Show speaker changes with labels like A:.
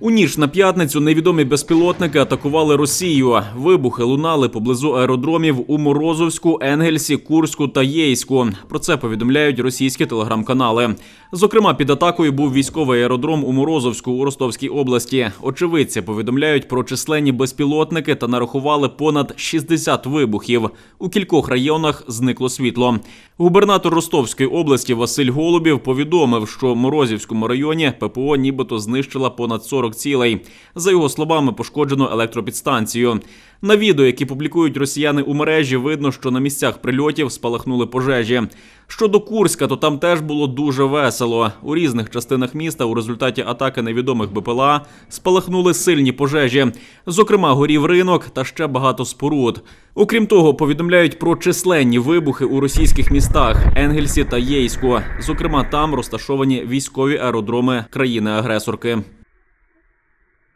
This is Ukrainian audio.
A: У ніч на п'ятницю невідомі безпілотники атакували Росію. Вибухи лунали поблизу аеродромів у Морозовську, Енгельсі, Курську та Єйську. Про це повідомляють російські телеграм-канали. Зокрема, під атакою був військовий аеродром у Морозовську у Ростовській області. Очевидці повідомляють про численні безпілотники та нарахували понад 60 вибухів. У кількох районах зникло світло. Губернатор Ростовської області Василь Голубів повідомив, що в Морозівському районі ППО нібито знищила понад 40 цілей. За його словами, пошкоджено електропідстанцію. На відео, які публікують росіяни у мережі, видно, що на місцях прильотів спалахнули пожежі. Щодо Курська, то там теж було дуже весело. У різних частинах міста у результаті атаки невідомих БПЛА спалахнули сильні пожежі. Зокрема, горів ринок та ще багато споруд. Окрім того, повідомляють про численні вибухи у російських містах Енгельсі та Єйську. Зокрема, там розташовані військові аеродроми країни-агресорки.